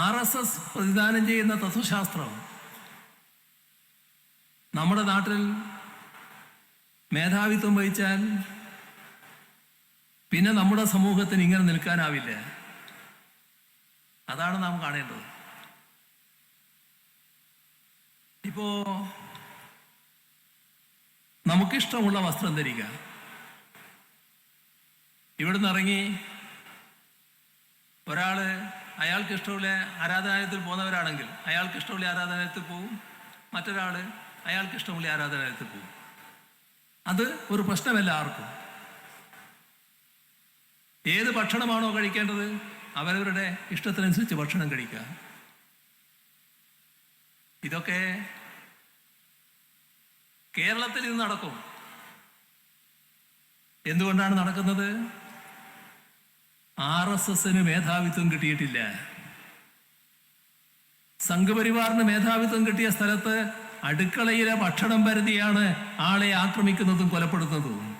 R S S പ്രതിദാനം ചെയ്യുന്ന തത്വശാസ്ത്രം നമ്മുടെ നാട്ടിൽ മേധാവിത്വം വഹിച്ചാൽ പിന്നെ നമ്മുടെ സമൂഹത്തിന് ഇങ്ങനെ നിൽക്കാനാവില്ല. അതാണ് നാം കാണേണ്ടത്. ഇപ്പോ നമുക്കിഷ്ടമുള്ള വസ്ത്രം ധരിക്കുക. ഇവിടുന്ന് ഇറങ്ങി ഒരാൾ അയാൾക്ക് ഇഷ്ടമുള്ള ആരാധനാലയത്തിൽ പോകുന്നവരാണെങ്കിൽ അയാൾക്ക് ഇഷ്ടമുള്ള ആരാധനാലയത്തിൽ പോകും. മറ്റൊരാൾ അയാൾക്ക് ഇഷ്ടമുള്ള ആരാധനാലയത്തിൽ പോകും. അത് ഒരു പ്രശ്നമല്ല ആർക്കും ഏത് ഭക്ഷണമാണോ കഴിക്കേണ്ടത് അവരവരുടെ ഇഷ്ടത്തിനനുസരിച്ച് ഭക്ഷണം കഴിക്കുക. ഇതൊക്കെ കേരളത്തിൽ ഇത് നടക്കും. എന്തുകൊണ്ടാണ് നടക്കുന്നത്? ആർ എസ് എസിന് മേധാവിത്വം കിട്ടിയിട്ടില്ല. സംഘപരിവാറിന് മേധാവിത്വം കിട്ടിയ സ്ഥലത്ത് അടുക്കളയിലെ ഭക്ഷണം പരതിയാണ് ആളെ ആക്രമിക്കുന്നതും കൊലപ്പെടുത്തുന്നതും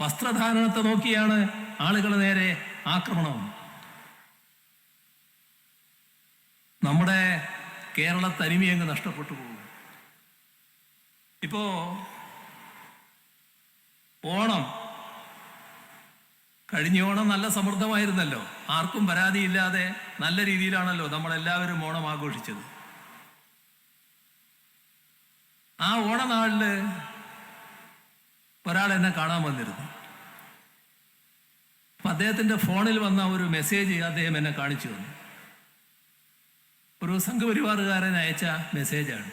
വസ്ത്രധാരണത്തെ നോക്കിയാണ് ആളുകൾ നേരെ ആക്രമണം. നമ്മുടെ കേരള തനിമയങ്ങ് നഷ്ടപ്പെട്ടു പോകും. ഇപ്പോ ഓണം. കഴിഞ്ഞ ഓണം നല്ല സമൃദ്ധമായിരുന്നല്ലോ. ആർക്കും പരാതിയില്ലാതെ നല്ല രീതിയിലാണല്ലോ നമ്മളെല്ലാവരും ഓണം ആഘോഷിച്ചത്. ആ ഓണനാളിൽ ഒരാൾ എന്നെ കാണാൻ വന്നിരുന്നു. അപ്പൊ ഫോണിൽ വന്ന ഒരു മെസ്സേജ് അദ്ദേഹം എന്നെ കാണിച്ചു തന്നു. ഒരു സംഘപരിവാറുകാരൻ അയച്ച മെസ്സേജാണ്.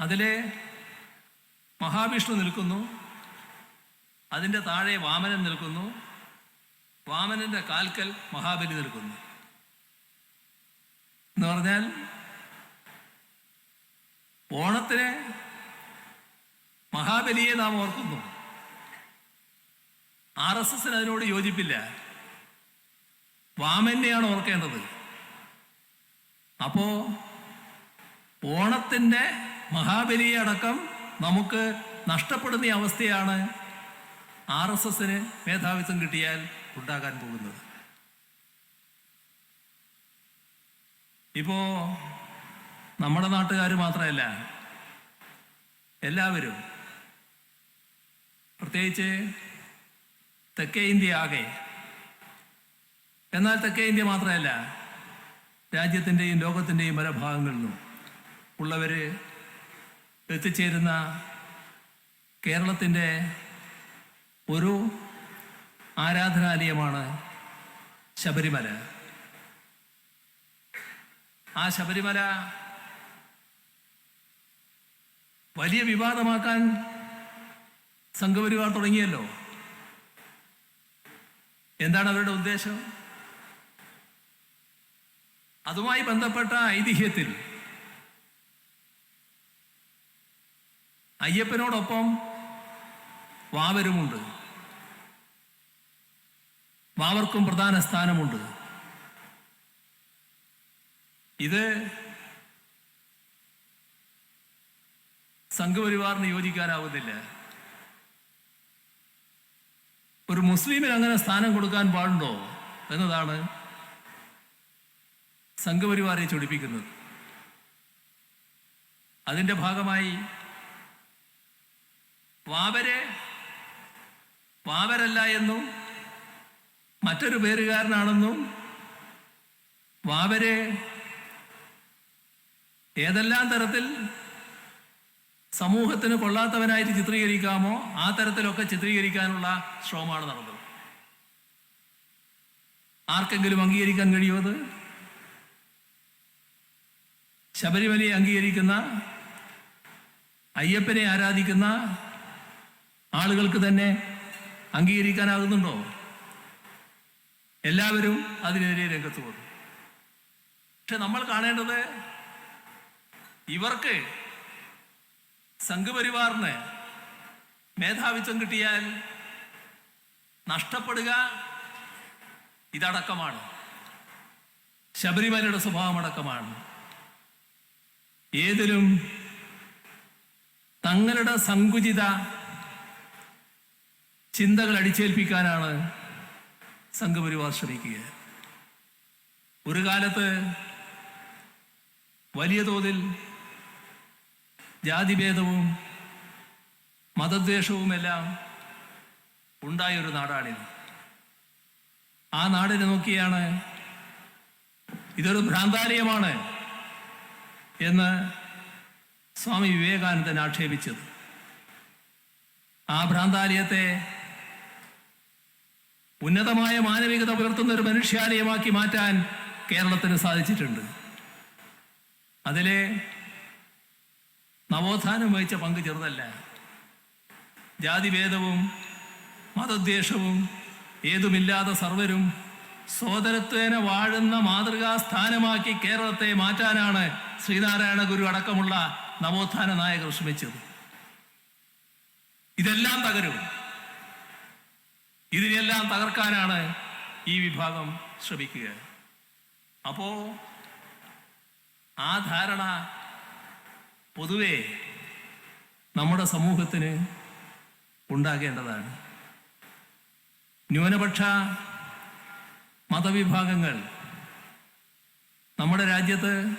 അതിലെ മഹാവിഷ്ണു നിൽക്കുന്നു. അതിന്റെ താഴെ വാമനൻ നിൽക്കുന്നു. വാമനന്റെ കാൽക്കൽ മഹാബലി നിൽക്കുന്നു. എന്ന് പറഞ്ഞാൽ ഓണത്തിന് മഹാബലിയെ നാം ഓർക്കുന്നു. ആർ എസ് എസിന് അതിനോട് യോജിപ്പില്ല. വാമനെയാണ് ഓർക്കേണ്ടത്. അപ്പോ ഓണത്തിന്റെ മഹാബലിയെ അടക്കം നമുക്ക് നഷ്ടപ്പെടുന്ന അവസ്ഥയാണ് ആർ എസ് എസിന് മേധാവിത്വം കിട്ടിയാൽ ഉണ്ടാകാൻ പോകുന്നത്. ഇപ്പോ നമ്മുടെ നാട്ടുകാർ മാത്രമല്ല എല്ലാവരും പ്രത്യേകിച്ച് തെക്കേ ഇന്ത്യ ആകെ. എന്നാൽ തെക്കേ ഇന്ത്യ മാത്രമല്ല രാജ്യത്തിന്റെയും ലോകത്തിന്റെയും പല ഭാഗങ്ങളിലും ഉള്ളവർ എത്തിച്ചേരുന്ന കേരളത്തിന്റെ ഒരു ആരാധനാലയമാണ് ശബരിമല. ആ ശബരിമല വലിയ വിവാദമാക്കാൻ സംഘപരിവാർ തുടങ്ങിയല്ലോ. എന്താണ് അവരുടെ ഉദ്ദേശം? അതുമായി ബന്ധപ്പെട്ട ഐതിഹ്യത്തിൽ അയ്യപ്പനോടൊപ്പം വാവരുമുണ്ട്. വാവർക്കും പ്രധാന സ്ഥാനമുണ്ട്. ഇത് സംഘപരിവാറിന് യോജിക്കാനാവുന്നില്ല. ഒരു മുസ്ലിമിന് അങ്ങനെ സ്ഥാനം കൊടുക്കാൻ പാടുണ്ടോ എന്നതാണ് സംഘപരിവാറെ ചൊടിപ്പിക്കുന്നത്. അതിന്റെ ഭാഗമായി വാവരെ വാവരല്ല എന്നും മറ്റൊരു പേരുകാരനാണെന്നും വാവരെ ഏതെല്ലാം തരത്തിൽ സമൂഹത്തിന് കൊള്ളാത്തവനായിട്ട് ചിത്രീകരിക്കാമോ ആ തരത്തിലൊക്കെ ചിത്രീകരിക്കാനുള്ള ശ്രമമാണ് നടന്നത്. ആർക്കെങ്കിലും അംഗീകരിക്കാൻ കഴിയുമത് ശബരിമലയെ അംഗീകരിക്കുന്ന അയ്യപ്പനെ ആരാധിക്കുന്ന ആളുകൾക്ക് തന്നെ അംഗീകരിക്കാനാകുന്നുണ്ടോ? എല്ലാവരും അതിനെതിരെ രംഗത്ത് വന്നു. പക്ഷെ നമ്മൾ കാണേണ്ടത് ഇവർക്ക് സംഘപരിവാറിന് മേധാവിത്വം കിട്ടിയാൽ നഷ്ടപ്പെടുക ഇതടക്കമാണ്. ശബരിമലയുടെ സ്വഭാവം അടക്കമാണ്. ഏതിലും തങ്ങളുടെ സങ്കുചിത ചിന്തകൾ അടിച്ചേൽപ്പിക്കാനാണ് സംഘപരിവാർ ശ്രമിക്കുക. ഒരു കാലത്ത് വലിയ തോതിൽ ജാതിഭേദവും മതദ്വേഷവുമെല്ലാം ഉണ്ടായൊരു നാടാണിത്. ആ നാടിനെ നോക്കിയാണ് ഇതൊരു ഭ്രാന്താലയമാണ് എന്ന് സ്വാമി വിവേകാനന്ദൻ ആക്ഷേപിച്ചത്. ആ ഭ്രാന്താലയത്തെ ഉന്നതമായ മാനവികത പുലർത്തുന്ന ഒരു മനുഷ്യാലയമാക്കി മാറ്റാൻ കേരളത്തിന് സാധിച്ചിട്ടുണ്ട്. അതിലെ നവോത്ഥാനം വഹിച്ച പങ്ക് ചെറുതല്ല. ജാതിഭേദവും മതദ്വേഷവും ഏതുമില്ലാതെ സർവരും സോദരത്വേന വാഴുന്ന മാതൃകാ സ്ഥാനമാക്കി കേരളത്തെ മാറ്റാനാണ് ശ്രീനാരായണ ഗുരു അടക്കമുള്ള നവോത്ഥാന നായകർ ശ്രമിച്ചത്. ഇതെല്ലാം തകരും. ഇതിനെല്ലാം തകർക്കാനാണ് ഈ വിഭാഗം ശ്രമിക്കുക. അപ്പോ ആ ധാരണ പൊതുവെ നമ്മുടെ സമൂഹത്തിന് ഉണ്ടാകേണ്ടതാണ്. ന്യൂനപക്ഷ മതവിഭാഗങ്ങൾ നമ്മുടെ രാജ്യത്ത്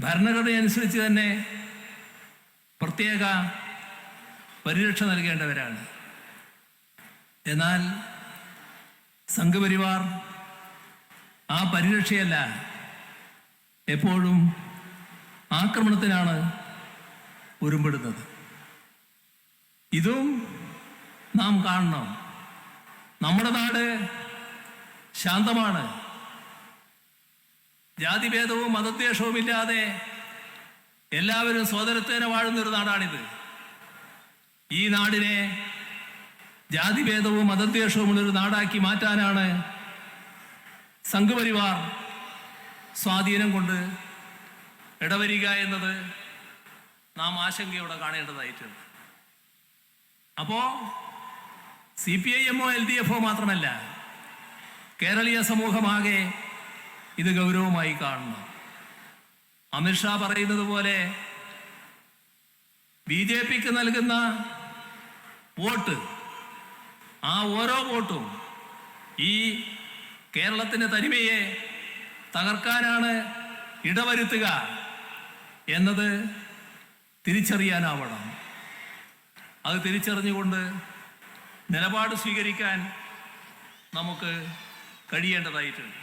ഭരണഘടന അനുസരിച്ച് തന്നെ പ്രത്യേക പരിരക്ഷ നൽകേണ്ടവരാണ്. എന്നാൽ സംഘപരിവാർ ആ പരിരക്ഷയല്ല. എപ്പോഴും ആക്രമണത്തിനാണ് ഉരുമ്പെടുന്നത് ഇതും നാം കാണണം. നമ്മുടെ നാട് ശാന്തമാണ്. ജാതിഭേദവും മതദ്വേഷവും ഇല്ലാതെ എല്ലാവരും സോദരത്തേനെ വാഴുന്നൊരു നാടാണിത്. ഈ നാടിനെ ജാതിഭേദവും മതദ്വേഷവും ഒരു നാടാക്കി മാറ്റാനാണ് സംഘപരിവാർ സ്വാധീനം കൊണ്ട് ഇടവരിക എന്നത് നാം ആശങ്കയോടെ കാണേണ്ടതായിട്ടുണ്ട്. അപ്പോ സി പി ഐ എമ്മോ എൽ ഡി എഫോ മാത്രമല്ല കേരളീയ സമൂഹമാകെ ഇത് ഗൗരവമായി കാണുന്നു. അമിത്ഷാ പറയുന്നത് പോലെ ബി ജെ പിക്ക് നൽകുന്ന വോട്ട് ആ ഓരോ വോട്ടും ഈ കേരളത്തിന്റെ തനിമയെ തകർക്കാനാണ് ഇടവരുത്തുക എന്നത് തിരിച്ചറിയാനാവണം. അത് തിരിച്ചറിഞ്ഞുകൊണ്ട് നിലപാട് സ്വീകരിക്കാൻ നമുക്ക് കഴിയേണ്ടതായിട്ടുണ്ട്.